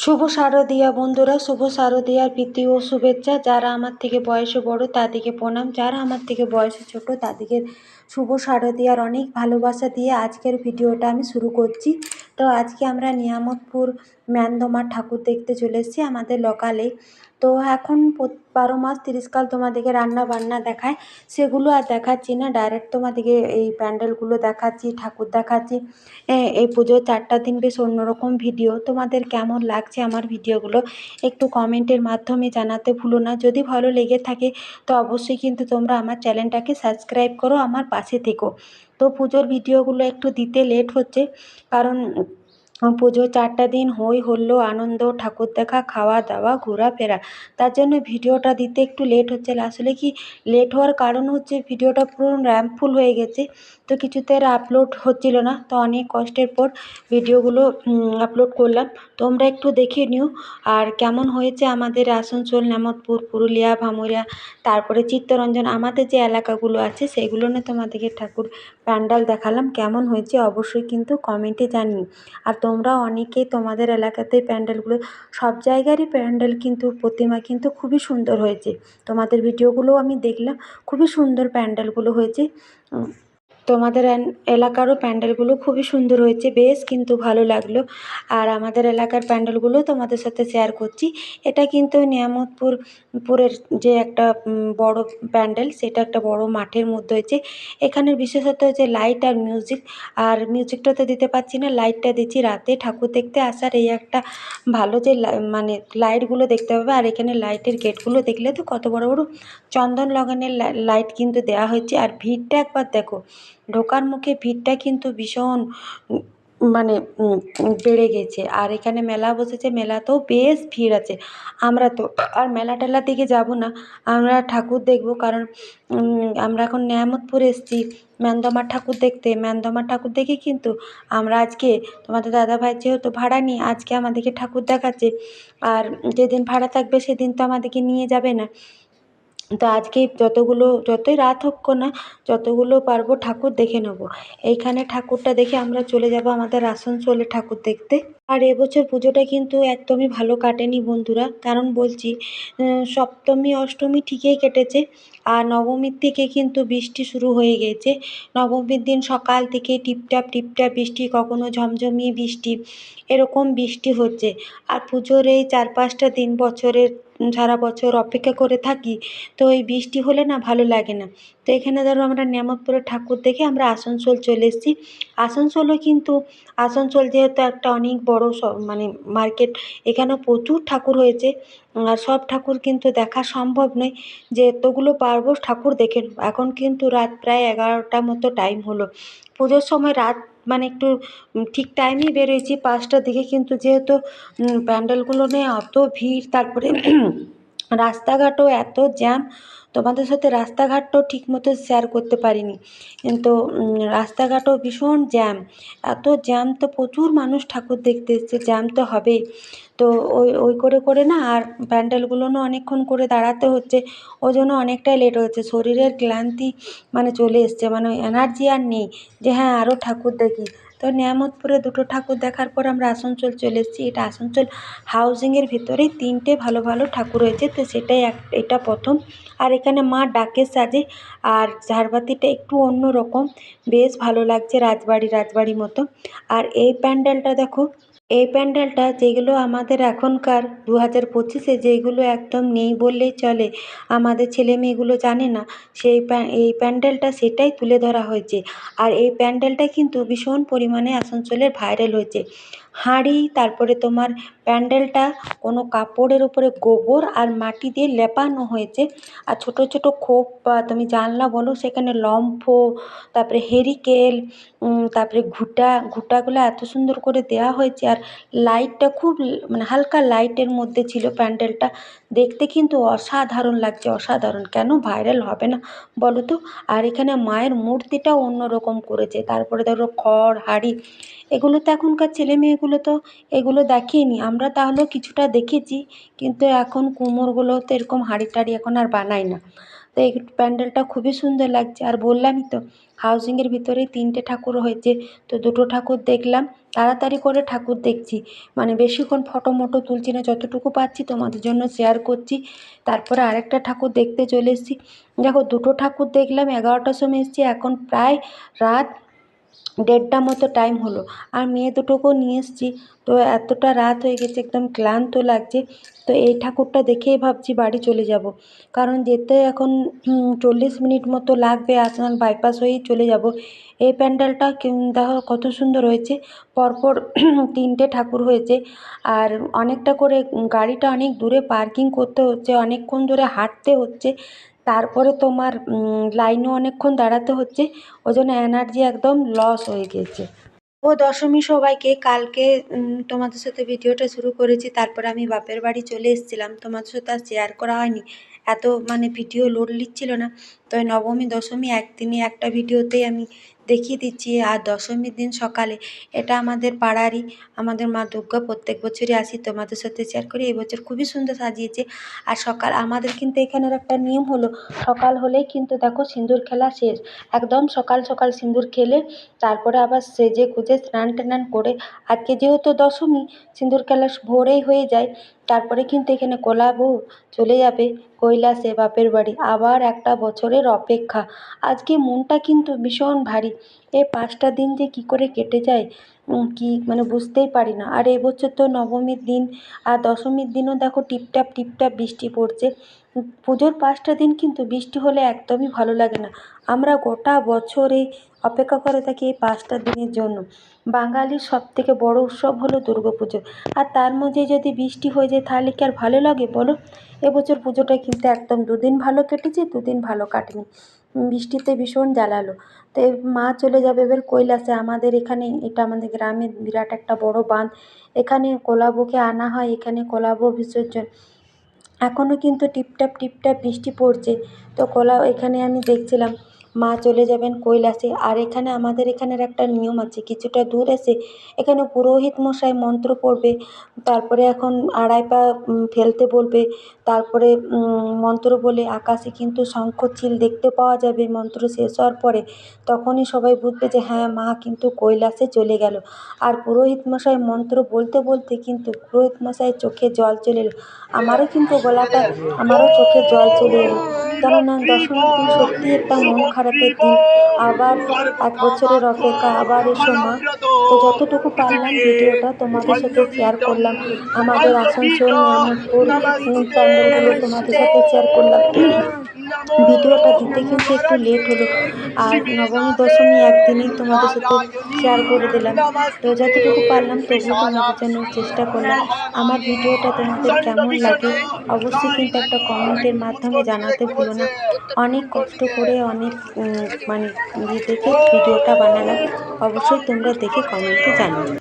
শুভ শারদীয়া, বন্ধুরা। শুভ শারদীয়ার প্রীতি ও শুভেচ্ছা। যারা আমার থেকে বয়সে বড়, তাদেরকে প্রণাম। যারা আমার থেকে বয়সে ছোট, তাদেরকে শুভ শারদীয়ার অনেক ভালোবাসা দিয়ে আজকের ভিডিওটা আমি শুরু করছি। তো আজকে আমরা নিয়ামতপুর ম্যানদমার ঠাকুর দেখতে চলে এসেছি আমাদের লোকালে তো এখন বারো মাস তিরিশকাল তোমাদেরকে রান্না বান্না দেখায়। সেগুলো আর দেখাচ্ছি না ডাইরেক্ট তোমাদেরকে এই প্যান্ডেলগুলো দেখাচ্ছি, ঠাকুর দেখাচ্ছি। এই পুজোর চারটা দিন বেশ অন্যরকম ভিডিও তোমাদের কেমন লাগছে আমার ভিডিওগুলো একটু কমেন্টের মাধ্যমে জানাতে ভুলো না। যদি ভালো লেগে থাকে, তো অবশ্যই কিন্তু তোমরা আমার চ্যানেলটাকে সাবস্ক্রাইব করো, আমার পাশে থেকো। তো পুজোর ভিডিওগুলো একটু দিতে লেট হচ্ছে, কারণ পুজোর চারটা দিন হই হুল্লোড় আনন্দ, ঠাকুর দেখা, খাওয়া দাওয়া, ঘোরাফেরা। তার জন্য ভিডিওটা দিতে একটু লেট হচ্ছে। আসলে কি লেট হওয়ার কারণ হচ্ছে ভিডিওটা পুরো র্যাম ফুল হয়ে গেছে, তো কিছুতে আর আপলোড হচ্ছিল না। তো অনেক কষ্টের পর ভিডিওগুলো আপলোড করলাম। তোমরা একটু দেখে নিও। আর কেমন হয়েছে আমাদের আসানসোল, নামতপুর, পুরুলিয়া, ভামুরিয়া, তারপরে চিত্তরঞ্জন, আমাদের যে এলাকাগুলো আছে, সেগুলো নিয়ে তোমাদেরকে ঠাকুর প্যান্ডেল দেখালাম। কেমন হয়েছে অবশ্যই কিন্তু কমেন্টে জানিও। আর তোমরা অনেকেই তোমাদের এলাকাতে প্যান্ডেলগুলো, সব জায়গারই প্যান্ডেল কিন্তু, প্রতিমা কিন্তু খুবই সুন্দর হয়েছে। তোমাদের ভিডিওগুলোও আমি দেখলাম, খুবই সুন্দর প্যান্ডেলগুলো হয়েছে। তোমাদের এলাকারও প্যান্ডেলগুলো খুবই সুন্দর হয়েছে, বেশ কিন্তু ভালো লাগল। আর আমাদের এলাকার প্যান্ডেলগুলো তোমাদের সাথে শেয়ার করছি। এটা কিন্তু নিয়ামতপুর, পুরের যে একটা বড় প্যান্ডেল, সেটা একটা বড় মাঠের মধ্যে হয়েছে। এখানের বিশেষত হচ্ছে লাইট আর মিউজিক আর মিউজিকটা তো দিতে পারছি না লাইটটা দিচ্ছি রাতে ঠাকুর দেখতে আসার এই একটা ভালো যে মানে লাইটগুলো দেখতে পাবে। আর এখানে লাইটের গেটগুলো দেখলে তো কত বড় বড় চন্দন লগানের লাইট কিন্তু দেওয়া হয়েছে। আর ভিড়টা একবার দেখো ঢোকার মুখে ভিড়টা কিন্তু ভীষণ মানে বেড়ে গেছে। আর এখানে মেলা বসেছে, মেলাতেও বেশ ভিড় আছে। আমরা তো আর মেলা টেলার দিকে যাব না। আমরা ঠাকুর দেখব কারণ আমরা এখন নেয়ামতপুর এসেছি। ম্যানদমার ঠাকুর দেখতে। ম্যানদমার ঠাকুর দেখে কিন্তু আমরা আজকে তোমাদের দাদাভাই যেহেতু ভাড়া নিয়ে আজকে আমাদেরকে ঠাকুর দেখাচ্ছে। আর যেদিন ভাড়া থাকবে সেদিন তো আমাদেরকে নিয়ে যাবে না। তো আজকে যতগুলো, যতই রাত হোক না, যতগুলো পারব ঠাকুর দেখে নেব। এইখানে ঠাকুরটা দেখে আমরা চলে যাব আমাদের আসানসোলে ঠাকুর দেখতে। আর এবছর পুজোটা কিন্তু একদমই ভালো কাটেনি বন্ধুরা। কারণ বলছি সপ্তমী, অষ্টমী ঠিকই কেটেছে, আর নবমীর থেকে কিন্তু বৃষ্টি শুরু হয়ে গেছে। নবমীর দিন সকাল থেকে টিপটাপ টিপটাপ বৃষ্টি, কখনো ঝমঝমিয়ে বৃষ্টি, এরকম বৃষ্টি হচ্ছে। আর পুজোর এই চার পাঁচটা দিন বছরের সারা বছর অপেক্ষা করে থাকি, তো এই বৃষ্টি হলে না ভালো লাগে না। তো এখানে ধরো আমরা নিয়ামতপুরের ঠাকুর দেখে আমরা আসানসোল চলে এসেছি। আসানসোলও কিন্তু, আসানসোল যেহেতু একটা অনেক বড় মানে মার্কেট, এখানেও প্রচুর ঠাকুর হয়েছে। আর সব ঠাকুর কিন্তু দেখা সম্ভব নয়। যে এতগুলো পারব ঠাকুর দেখে এখন কিন্তু রাত প্রায় এগারোটার মতো টাইম হলো। পুজোর সময় রাত মানে একটু ঠিক টাইমেই বেরিয়েছি। পাঁচটার দিকে কিন্তু যেহেতু প্যান্ডেলগুলো নিয়ে অত ভিড়, তারপরে রাস্তাঘাটও এত জ্যাম তোমাদের সাথে রাস্তাঘাটটাও ঠিক মতো শেয়ার করতে পারিনি। কিন্তু রাস্তাঘাটও ভীষণ জ্যাম এত জ্যাম তো প্রচুর মানুষ ঠাকুর দেখতে এসছে জ্যাম তো হবেই। তো ওই ওই করে করে না, আর প্যান্ডেলগুলোনও অনেকক্ষণ করে দাঁড়াতে হচ্ছে, ওই জন্য অনেকটাই লেট হচ্ছে শরীরের ক্লান্তি মানে চলে এসছে মানে এনার্জি আর নেই যে হ্যাঁ আরও ঠাকুর দেখি। তো নিয়ামতপুরে দুটো ঠাকুর দেখার পর আমরা আসানসোল চলে এসেছি। এটা আসানসোল হাউজিংয়ের ভেতরেই তিনটে ভালো ভালো ঠাকুর রয়েছে। তো সেটাই এক, এটা প্রথম। আর এখানে মা ডাকের সাজে আর ঝাড়বাতিটা একটু অন্য রকম বেশ ভালো লাগছে রাজবাড়ি রাজবাড়ি মতো। আর এই প্যান্ডেলটা দেখো এই প্যান্ডেলটা যেগুলো আমাদের এখনকার দু হাজার পঁচিশে যেগুলো একদম নেই বললেই চলে। আমাদের ছেলে মেয়েগুলো জানে না, সেই এই প্যান্ডেলটা সেটাই তুলে ধরা হয়েছে। আর এই প্যান্ডেলটা কিন্তু ভীষণ পরিমাণে আসানসোলের ভাইরাল হয়েছে। হাঁড়ি, তারপরে তোমার প্যান্ডেলটা, কোনো কাপড়ের উপরে গোবর আর মাটি দিয়ে লেপানো হয়েছে। আর ছোটো ছোটো খোপ, বা তুমি জানলা বলো, সেখানে লম্ফ, তারপরে হেরিকেন তারপরে ঘুঁটা, ঘুঁটাগুলো এত সুন্দর করে দেওয়া হয়েছে। আর লাইটটা খুব মানে হালকা লাইটের মধ্যে ছিল প্যান্ডেলটা। দেখতে কিন্তু অসাধারণ লাগছে, অসাধারণ। কেন? ভাইরাল হবে না, বলো তো। আর এখানে মায়ের মূর্তিটাও অন্যরকম করেছে। তারপরে ধরো খড়, হাঁড়ি এগুলো তো এখনকার ছেলে মেয়েগুলো তো এগুলো দেখেনি। আমরা তাহলেও কিছুটা দেখেছি, কিন্তু এখন কুমোরগুলো তো এরকম হাঁড়ি টাড়ি এখন আর বানায় না। তো এই প্যান্ডেলটা খুবই সুন্দর লাগছে। আর বললামই তো, হাউজিংয়ের ভিতরেই তিনটে ঠাকুর হয়েছে। তো দুটো ঠাকুর দেখলাম, তাড়াতাড়ি করে ঠাকুর দেখছি। মানে বেশিক্ষণ ফটো মটো তুলছি না, যতটুকু পাচ্ছি তোমাদের জন্য শেয়ার করছি। তারপরে আরেকটা ঠাকুর দেখতে চলে এসেছি। দেখো, দুটো ঠাকুর দেখলাম, এগারোটার সময় এসেছি। এখন প্রায় রাত দেড়টা মতো টাইম হলো। আর মেয়ে দুটোকেও নিয়ে এসেছি। তো এতটা রাত হয়ে গেছে, একদম ক্লান্ত লাগছে। তো এই ঠাকুরটা দেখেই ভাবছি বাড়ি চলে যাব। কারণ যেতে এখন চল্লিশ মিনিট মতো লাগবে। আসাম বাইপাস হয়েই চলে যাব। এই প্যান্ডেলটা দেখো কত সুন্দর হয়েছে। পরপর তিনটে ঠাকুর হয়েছে। আর অনেকটা করে গাড়িটা অনেক দূরে পার্কিং করতে হচ্ছে। অনেকক্ষণ ধরে হাঁটতে হচ্ছে। তারপরে তোমার লাইনে অনেকক্ষণ দাঁড়াতে হচ্ছে ওই জন্য এনার্জি একদম লস হয়ে গিয়েছে ও দশমী সবাইকে, কালকে তোমাদের সাথে ভিডিওটা শুরু করেছি, তারপরে আমি বাপের বাড়ি চলে এসেছিলাম, তোমাদের সাথে আর শেয়ার করা হয়নি। এত মানে ভিডিও লোড নিচ্ছিল না তো নবমী, দশমী একদিনই একটা ভিডিওতেই আমি দেখিয়ে দিচ্ছি, আর দশমীর দিন সকালে এটা আমাদের পাড়ারই, আমাদের মা দুর্গা প্রত্যেক বছরই আসি তোমাদের সাথে শেয়ার করি। এই বছর খুবই সুন্দর সাজিয়েছে। আর সকাল আমাদের কিন্তু এখানের একটা নিয়ম হলো, সকাল হলেই কিন্তু দেখো সিঁদুর খেলা শেষ। একদম সকাল সকাল সিঁদুর খেলে তারপরে আবার সেজে গুজে স্নান টান করে, আজকে যেহেতু দশমী, সিঁদুর খেলা ভোরেই হয়ে যায়, তারপরে কিন্তু এখানে কোলা বউ চলে যাবে, কৈলাসে বাপের বাড়ি। আবার একটা বছরের অপেক্ষা। আজকে মনটা কিন্তু ভীষণ ভারী। এই পাঁচটা দিন যে কী করে কেটে যায় কি মানে বুঝতেই পারি না। আর এবছর তো নবমীর দিন আর দশমীর দিনও দেখো টিপটাপ টিপটাপ বৃষ্টি পড়ছে। পুজোর পাঁচটা দিন কিন্তু বৃষ্টি হলে একদমই ভালো লাগে না। আমরা গোটা বছরে অপেক্ষা করে থাকি এই পাঁচটা দিনের জন্য। বাঙালির সবথেকে বড় উৎসব হলো দুর্গা পুজো। আর তার মধ্যে যদি বৃষ্টি হয়ে যায় তাহলে কি আর ভালো লাগে বলো? এবছর পুজোটা কিন্তু একদম দুদিন ভালো কেটেছে, দুদিন ভালো কাটেনি। বৃষ্টিতে ভীষণ জ্বালালো। তো মা চলে যাবে, এবার কৈলাসে আমাদের এখানে, এটা আমাদের গ্রামে বিরাট একটা বড় বাঁধ। এখানে কোলাবকে আনা হয়, এখানে কোলাব বিসর্জন। এখনও কিন্তু টিপটাপ টিপটাপ বৃষ্টি পড়ছে। তো কোলা এখানে আমি দেখছিলাম মা চলে যাবেন কৈলাসে। আর এখানে আমাদের এখানের একটা নিয়ম আছে, কিছুটা দূর এসে এখানে পুরোহিত মশাই মন্ত্র পড়বে, তারপরে এখন আড়াই পা ফেলতে বলবে, তারপরে মন্ত্র বলে আকাশে কিন্তু শঙ্খ চিল দেখতে পাওয়া যাবে, মন্ত্র শেষ হওয়ার পরে তখনই সবাই বুঝবে যে হ্যাঁ মা কিন্তু কৈলাসে চলে গেল। আর পুরোহিত মশাই মন্ত্র বলতে বলতে কিন্তু পুরোহিত মশাইয়ের চোখে জল চলে এলো। আমারও কিন্তু গলাটা, আমারও চোখে জল চলে এলো। কেননা দশমীর দিন সত্যি একটা মন খারাপের দিন আবার এক বছরের অপেক্ষা আবার এসো মা। তো যতটুকু পারলাম ভিডিওটা তোমাদের সাথে শেয়ার করলাম, আমাদের আসানসোল প্যান্ডেলগুলো তোমাদের সাথে শেয়ার করলাম। ভিডিওটা দিতে কিন্তু একটু লেট হলো। আর নবমী, দশমী একদিনই তোমাদের সাথে শেয়ার করে দিলাম। তো যতটুকু পারলাম তবুও তোমাদের জন্য চেষ্টা করলাম। আমার ভিডিওটা তোমাদের কেমন লাগে অবশ্যই কিন্তু একটা কমেন্টের মাধ্যমে জানাতে ভুলো না। অনেক কষ্ট করে অনেক মানে ইয়ে দেখে ভিডিওটা বানালাম। অবশ্যই তোমরা দেখে কমেন্টে জানিও।